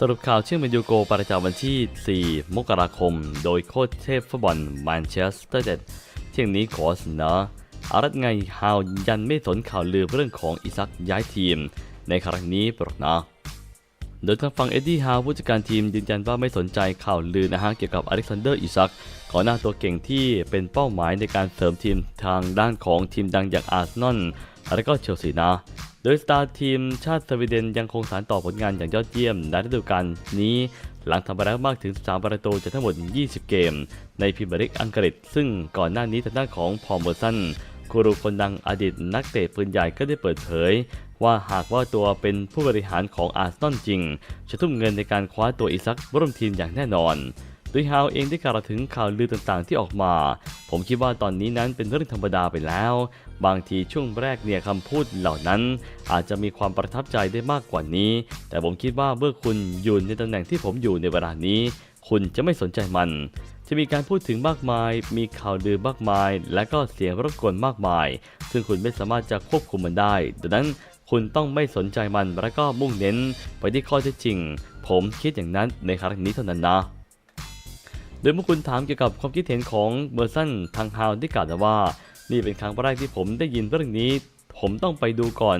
สรุปข่าวเชื่อมันยูโกประจำวันที่ 4 มกราคม โดยโค้ชเทพฟุตบอลแมนเชสเตอร์เด็ดเที่ยงนี้ขอเสนออารัตไงฮาวยันไม่สนข่าวลือเรื่องของอิซักย้ายทีม ในครั้งนี้ปรกนะโดยทางฝั่งเอ็ดดี้ฮาวผู้จัดการทีมยืนยันว่าไม่สนใจข่าวลือนะฮะเกี่ยวกับอเล็กซานเดอร์อิซักขอหน้าตัวเก่งที่เป็นเป้าหมายในการเสริมทีมทางด้านของทีมดังอย่างอาร์เซนอลและก็เชลซีนะ โดยสตาร์ทีมชาติสวีเดนยังคงสานต่อผลงานอย่างยอดเยี่ยมในฤดูกาลนี้หลังทำไปแล้วมากถึง 13 ประตูจากทั้งหมด 20 เกม ในพรีเมียร์ลีกอังกฤษ ซึ่งก่อนหน้านี้ทางด้านของพอลเมอร์สันกูรูคนดังอดีตนักเตะปืนใหญ่ก็ได้เปิดเผย ว่าหากว่าตัวเป็นผู้บริหารของอาร์เซนอลจริง จะทุ่มเงินในการคว้าตัวอิซักร่วมทีมอย่างแน่นอน โดยฮาวเองได้กล่าวถึงข่าวลือต่างๆที่ออกมา ผมคิดว่าตอนนี้นั้นเป็นเรื่องธรรมดาไปแล้ว บางทีช่วงแรกเนี่ยคำพูดเหล่านั้น อาจจะมีความประทับใจได้มากกว่านี้ แต่ผมคิดว่าเมื่อคุณอยู่ในตำแหน่งที่ผมอยู่ในเวลานี้ คุณจะไม่สนใจมัน จะมีการพูดถึงมากมาย มีข่าวลือมากมาย และก็เสียงรบกวนมากมาย ซึ่งคุณไม่สามารถจะควบคุมมันได้ ดังนั้นคุณต้องไม่สนใจมันและก็มุ่งเน้นไปที่ข้อเท็จจริง ผมคิดอย่างนั้นในครั้งนี้เท่านั้นนะ โดยเมื่อคุณถามเกี่ยวกับความคิดเห็นของเบอร์สันทางฮาวที่กล่าวว่า นี่เป็นครั้งแรกที่ผมได้ยินเรื่องนี้ ผมต้องไปดูก่อน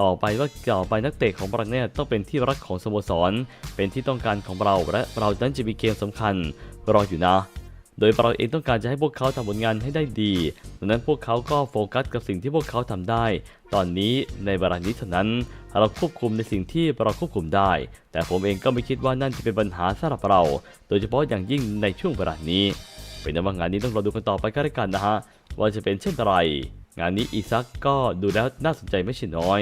ต่อไปว่าต่อไปนักเตะของเราเนี่ยต้องเป็นที่รักของสโมสร เป็นที่ต้องการของเราและเรานั้นจะมีเกมสำคัญรออยู่นะ โดยเราเองต้องการจะให้พวกเขาทำผลงานให้ได้ดีดังนั้นพวกเขาก็โฟกัสกับสิ่งที่พวกเขาทำได้ ตอนนี้ในเวลานี้เท่านั้น เราควบคุมในสิ่งที่เราควบคุมได้ แต่ผมเองก็ไม่คิดว่านั่นจะเป็นปัญหาสำหรับเรา โดยเฉพาะอย่างยิ่งในช่วงเวลานี้ เป็นว่างานนี้ต้องรอดูกันต่อไปก็แล้วกันนะฮะว่าจะเป็นเช่นไร งานนี้อีซักก็ดูแล้วน่าสนใจไม่ใช่น้อย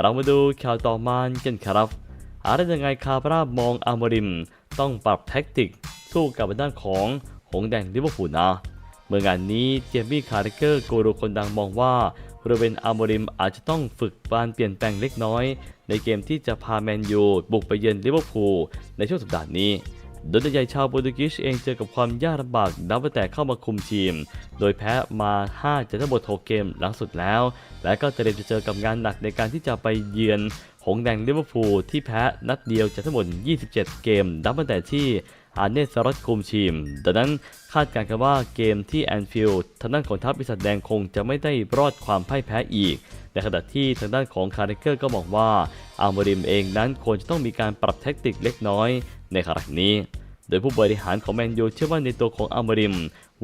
เรามาดูข่าวต่อมากันครับอะไรยังไงคาปรามองอามริม ต้องปรับแท็กติกสู้กับด้านของ งแดงลิเวอร์พูลนะเมื่องานนี้เจมี่คาร์เกอร์กูรูคนดังมองว่าบริเวณอาร์มริมอาจจะต้องฝึกการเปลี่ยนแปลงเล็กน้อย ในเกมที่จะพาแมนยูบุกไปเยือนลิเวอร์พูลในช่วงสัปดาห์นี้ โดยตัวใหญ่ชาวโปรตุเกสเองเจอกับความยากลำบากนับตั้งแต่เข้ามาคุมทีม โดยแพ้มา5จากทั้งหมด6เกมหลังสุดแล้ว และก็เตรียมจะเจอกับงานหนักในการที่จะไปเยือนหงแดงลิเวอร์พูลที่แพ้นัดเดียวจากทั้งหมด 27 เกมนับตั้งแต่ที่ อาเนสรอตคุมทีม ดังนั้นคาดการณ์กันว่าเกมที่แอนฟิลด์ทางด้านของทัพปีศาจแดงคงจะไม่ได้รอดความพ่ายแพ้อีก ในขณะที่ทางด้านของคาร์เรเกอร์ก็บอกว่าอาร์มริมเองนั้นควรจะต้องมีการปรับแท็กติกเล็กน้อยในขณะนี้ โดยผู้บริหารของแมนยูเชื่อว่าในตัวของอาร์มริม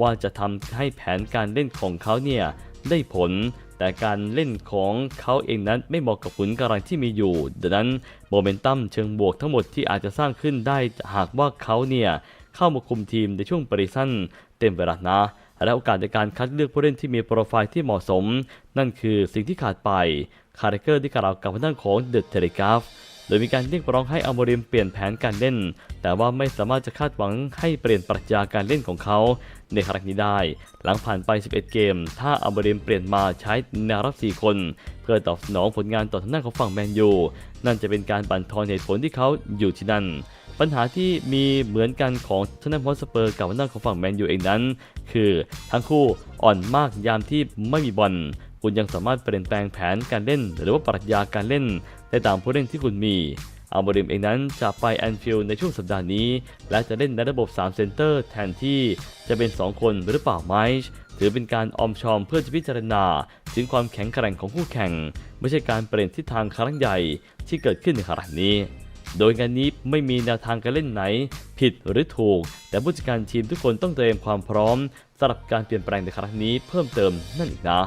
ว่าจะทำให้แผนการเล่นของเขาเนี่ยได้ผล แต่การเล่นของเขาเองนั้นไม่เหมาะกับผลกำลังที่มีอยู่ ดังนั้นโมเมนตัมเชิงบวกทั้งหมดที่อาจจะสร้างขึ้นได้หากว่าเขาเนี่ยเข้ามาคุมทีมในช่วงปริสั้นเต็มเวลานะ และโอกาสในการคัดเลือกผู้เล่นที่มีโปรไฟล์ที่เหมาะสม นั่นคือสิ่งที่ขาดไป คาร์เรเกอร์ที่กล่าวกับทางด้านของเดอะเทเลกราฟ โดยมีการเรียกร้องให้อโมริมเปลี่ยนแผนการเล่น แต่ว่าไม่สามารถจะคาดหวังให้เปลี่ยนปรัชญาการเล่นของเขา ในครั้งนี้ได้ หลังผ่านไป 11 เกม ถ้าอโมริมเปลี่ยนมาใช้แนวรับ 4 คน เพื่อตอบสนองผลงานต่อทางด้านของฝั่งแมนยูนั่นจะเป็นการบั่นทอนเหตุผลที่เขาอยู่ที่นั่นปัญหาที่มีเหมือนกันของทางด้านพอสเปอร์กับทางด้านของฝั่งแมนยูเองนั้น คือทั้งคู่อ่อนมากยามที่ไม่มีบอล คุณยังสามารถเปลี่ยนแปลงแผนการเล่น หรือว่าปรัชญาการเล่นได้ตามผู้เล่นที่คุณมีอัลบริมเองนั้นจะไปแอนฟิลด์ในช่วงสัปดาห์นี้ และจะเล่นในระบบ 3 เซนเตอร์แทนที่จะเป็น 2 คนหรือเปล่าไหมถือเป็นการออมชอมเพื่อจะพิจารณา ถึงความแข็งแกร่งของคู่แข่ง ไม่ใช่การเปลี่ยนทิศทางครั้งใหญ่ที่เกิดขึ้นในครั้งนี้ โดยงานนี้ไม่มีแนวทางการเล่นไหน ผิดหรือถูก แต่ผู้จัดการทีมทุกคนต้องเตรียมความพร้อมสำหรับการเปลี่ยนแปลงในครั้งนี้เพิ่มเติมนั่นอีกนะ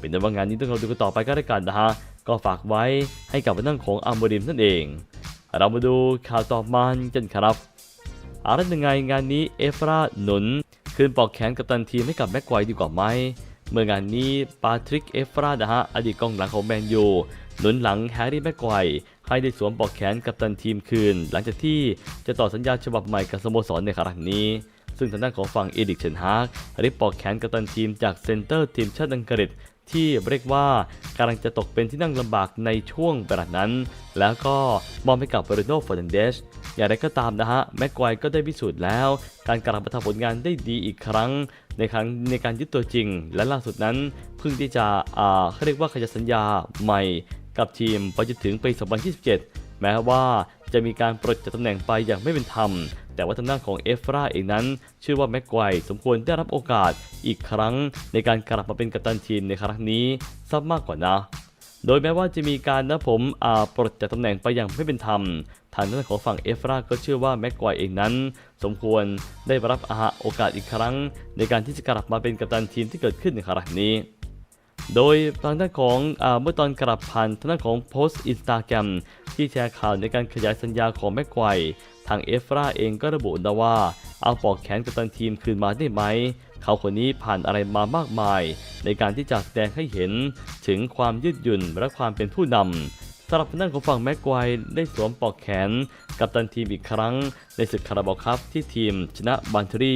เป็นในว่างานนี้ต้องเราดูกันต่อไปก็ได้กันนะฮะ ก็ฝากไว้ให้กับเรื่องของอัมบริมนั่นเอง เรามาดูข่าวต่อมากันครับอะไรยังไงงานนี้เอฟราหนุน คืนปอกแขนกับตันทีมให้กับแม็กไกวดีกว่าไหมเมื่องานนี้ปาทริกเอฟรานะฮะอดีตกองหลังของแมนยูหนุนหลังแฮร์รี่แม็กไกวให้ได้สวมปอกแขนกับตันทีมคืน หลังจากที่จะต่อสัญญาฉบับใหม่กับสโมสรในครั้งนี้ ซึ่งทางด้านของฝั่งเอดิกเชนฮาร์กริบปอกแขนกับตันทีมจากเซนเตอร์ทีมชาติอังกฤษ ที่เรียกว่ากำลังจะตกเป็นที่นั่งลำบากในช่วงเวลานั้น แล้วก็มอบให้กับบรโน่ฟอร์นันเดสอย่างไรก็ตามนะฮะแม็กไกวก็ได้พิสูจน์แล้ว การกลับมาทำผลงานได้ดีอีกครั้ง ในครั้งในการยึดตัวจริง และล่าสุดนั้นเพิ่งที่จะอ่าเขาเรียกว่าขยายสัญญาใหม่กับทีมไปจนถึงปี 2027 แม้ว่าจะมีการปลดจากตำแหน่งไปอย่างไม่เป็นธรรม แต่ว่าทางด้านของเอฟราเองนั้น เชื่อว่าแม็กไกว์สมควรได้รับโอกาสอีกครั้ง ในการกลับมาเป็นกัปตันทีมในครั้งนี้ซับมากกว่านะโดยแม้ว่าจะมีการนะผมอาปลดจากตำแหน่งไปอย่างไม่เป็นธรรม ทางด้านของฝั่งเอฟราก็เชื่อว่าแม็กไกว์เองนั้น สมควรได้รับอาโอกาสอีกครั้ง ในการที่จะกลับมาเป็นกัปตันทีมที่เกิดขึ้นในครั้งนี้ โดยทางด้านของเมื่อตอนกลับผ่านทางด้านของโพสต์อินสตาแกรมที่แชร์ข่าวในการขยายสัญญาของแม็กไกว์ทางเอฟราเองก็ระบุนะว่า เอาปอกแขนกับตันทีมคืนมาได้ไหม เขาคนนี้ผ่านอะไรมามากมาย ในการที่จะแสดงให้เห็นถึงความยืดหยุ่นและความเป็นผู้นำ สำหรับทางด้านของฝั่งแม็กไกว์ได้สวมปลอกแขน กัปตันทีมอีกครั้ง ในศึกคาราบาวครับที่ทีมชนะบันทรี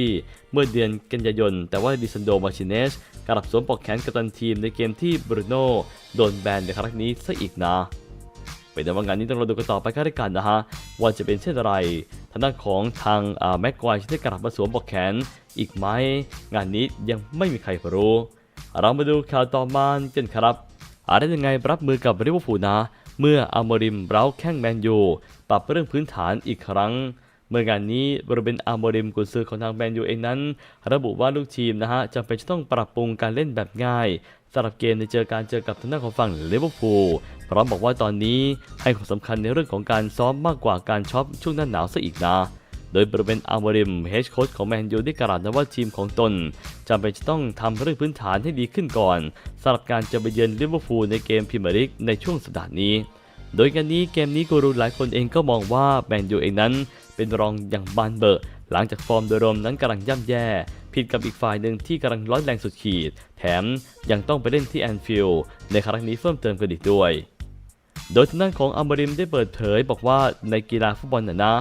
เมื่อเดือนกันยายน แต่ว่าดิซันโดมาชิเนสกลับสวมปลอกแขนกัปตันทีมในเกมที่บรูโน่โดนแบนในครั้งนี้ซะอีกนะเป็นแต่ว่างานนี้ต้องเราดูกันต่อไปกันด้วยกันนะฮะว่าจะเป็นเช่นไรทางด้านของทางแม็กควายที่ได้กลับมาสวมปลอกแขนอีกไหมงานนี้ยังไม่มีใครรู้ เรามาดูข่าวต่อมากันครับอะไรยังไงรับมือกับริเวอร์พูลนะ เมื่ออัลโมริมเร้าแข้งแมนยูปรับเรื่องพื้นฐานอีกครั้ง เมื่องานนี้บริเวณอาร์โมริมกุนซือของทางแมนยูเองนั้น ระบุว่าลูกทีมนะฮะจำเป็นจะต้องปรับปรุงการเล่นแบบง่ายสำหรับเกมในเจอการเจอกับทางด้านของฝั่งลิเวอร์พูลพร้อมบอกว่าตอนนี้ให้ความสำคัญในเรื่องของการซ้อมมากกว่าการช็อปช่วงหน้าหนาวซะอีกนะ โดยบริเวณอาร์โมริมเฮดโค้ชของแมนยูได้กล่าวนะว่าทีมของตนจำเป็นจะต้องทำเรื่องพื้นฐานให้ดีขึ้นก่อนสำหรับการจะไปเยือนลิเวอร์พูลในเกมพรีเมียร์ลีกในช่วงสัปดาห์นี้ โดยกันนี้เกมนี้กูรูหลายคนเองก็มองว่าแมนยูเองนั้น เป็นรองอย่างบานเบอร์หลังจากฟอร์มโดยรวมนั้นกำลังย่ำแย่ผิดกับอีกฝ่ายหนึ่งที่กำลังร้อนแรงสุดขีด แถมยังต้องไปเล่นที่แอนฟิลด์ในครั้งนี้เพิ่มเติมกันอีกด้วย โดยทางด้านของอัมบริมได้เปิดเผยบอกว่าในกีฬาฟุตบอลน่ะนะ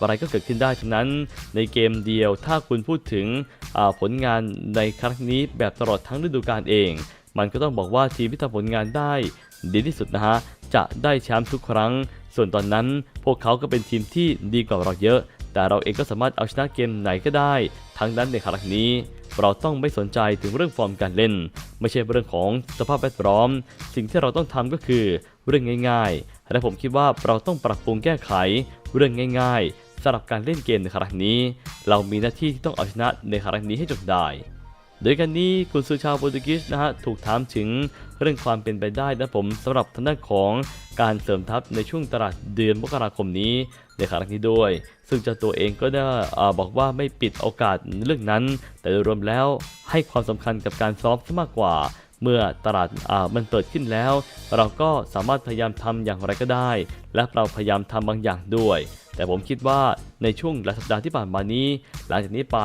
อะไรก็เกิดขึ้นได้ทั้งนั้นในเกมเดียวถ้าคุณพูดถึงผลงานในครั้งนี้แบบตลอดทั้งฤดูกาลเอง มันก็ต้องบอกว่าทีมที่ทำผลงานได้ดีที่สุดนะฮะจะได้แชมป์ทุกครั้ง ส่วนตอนนั้นพวกเขาก็เป็นทีมที่ดีกว่าเราเยอะ แต่เราเองก็สามารถเอาชนะเกมไหนก็ได้ ทั้งนั้นในครั้งนี้ เราต้องไม่สนใจถึงเรื่องฟอร์มการเล่น ไม่ใช่เรื่องของสภาพแวดล้อม สิ่งที่เราต้องทำก็คือเรื่องง่าย ๆ และผมคิดว่าเราต้องปรับปรุงแก้ไข เรื่องง่ายๆสำหรับการเล่นเกมในครั้งนี้ เรามีหน้าที่ที่ต้องเอาชนะในครั้งนี้ให้จงได้ โดยกันนี้กุนซือชาวโปรตุเกสนะฮะถูกถามถึงเรื่องความเป็นไปได้นะผมสำหรับทางด้านของการเสริมทัพในช่วงตลาดเดือนมกราคมนี้ในครั้งนี้ด้วย ซึ่งเจ้าตัวเองก็ได้อาบอกว่าไม่ปิดโอกาสเรื่องนั้น แต่โดยรวมแล้วให้ความสำคัญกับการซ้อมซะมากกว่า เมื่อตลาดามันเปิดขึ้นแล้ว เราก็สามารถพยายามทำอย่างไรก็ได้ และเราพยายามทำบางอย่างด้วย แต่ผมคิดว่าในช่วงหลายสัปดาห์ที่ผ่านมานี้ หลังจากนี้ไป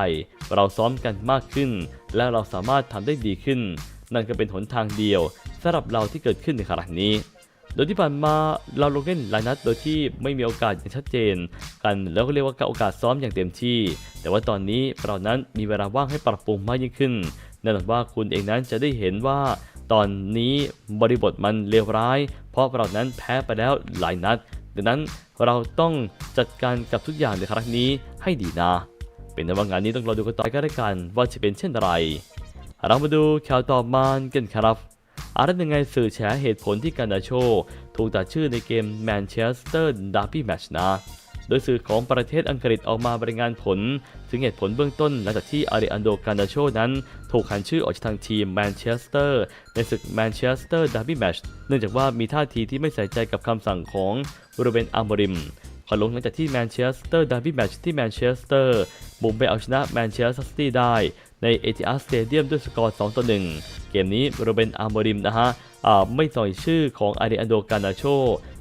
เราซ้อมกันมากขึ้น และเราสามารถทำได้ดีขึ้น นั่นก็เป็นหนทางเดียวสำหรับเราที่เกิดขึ้นในครั้งนี้โดยที่ผ่านมาเราลงเล่นหลายนัดโดยที่ไม่มีโอกาสอย่างชัดเจน กันแล้วก็เรียกว่าโอกาสซ้อมอย่างเต็มที่ แต่ว่าตอนนี้เรานั้นมีเวลาว่างให้ปรับปรุงมากยิ่งขึ้น แน่นอนว่าคุณเองนั้นจะได้เห็นว่า ตอนนี้บริบทมันเลวร้าย เพราะเรานั้นแพ้ไปแล้วหลายนัด ดังนั้นเราต้องจัดการกับทุกอย่างในครั้งนี้ให้ดีนะ เป็นในว่างานนี้ต้องรอดูกันต่อกันด้กันว่าจะเป็นเช่นไร เรามาดูข่าวต่อมากันครับอาร์ตยังไงสื่อแฉเหตุผลที่การนาโช ถูกตัดชื่อในเกมแมนเชสเตอร์ดาร์บี้แมชนะ โดยสื่อของประเทศอังกฤษออกมาบรายงานผล ถึงเหตุผลเบื้องต้นหลังจากที่อาริอันโดการดาโชนั้นถูกหันชื่อออกจากทางทีมแมนเชสเตอร์ในศึกแมนเชสเตอร์ดาร์บี้แมชเนื่องจากว่ามีท่าทีที่ไม่ใส่ใจกับคำสั่งของบริเวณอาร์มริมขอลงหลังจากที่แมนเชสเตอร์ดาร์บี้แมชที่แมนเชสเตอร์บุกไปเอาชนะแมนเชสเตอร์ซิตี้ได้ ในเอทิอาร์สเตเดียมด้วยสกอร์2ต่อ1เกมนี้บริเวณอาร์มริมนะฮะไม่ใส่ชื่อของอาริอันโดการนาโช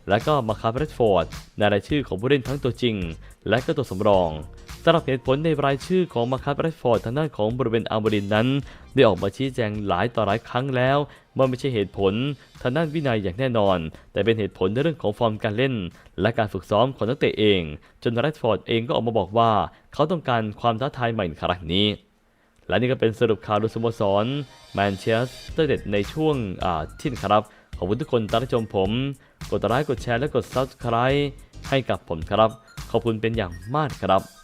และก็มาคาร์เรตฟอร์ดในรายชื่อของผู้เล่นทั้งตัวจริง และก็ตัวสำรองสำหรับเหตุผลในรายชื่อของมาคาร์เรตฟอร์ดทางด้านของบริเวณอาร์มรินนั้น ได้ออกมาชี้แจงหลายต่อหลายครั้งแล้วว่าไม่ใช่เหตุผลทางด้านวินัยอย่างแน่นอน แต่เป็นเหตุผลในเรื่องของฟอร์มการเล่น และการฝึกซ้อมของนักเตะเอง จนแรดฟอร์ดเองก็ออกมาบอกว่า เขาต้องการความท้าทายใหม่ในครั้งนี้ และนี่ก็เป็นสรุปข่าวดูสโมสรแมนเชสเตอร์เด็ดในช่วงอ่าที่นครับ ขอบคุณทุกคนที่รับชมผม กดไลค์กดแชร์และกด Subscribe ให้กับผมครับ ขอบคุณเป็นอย่างมากครับ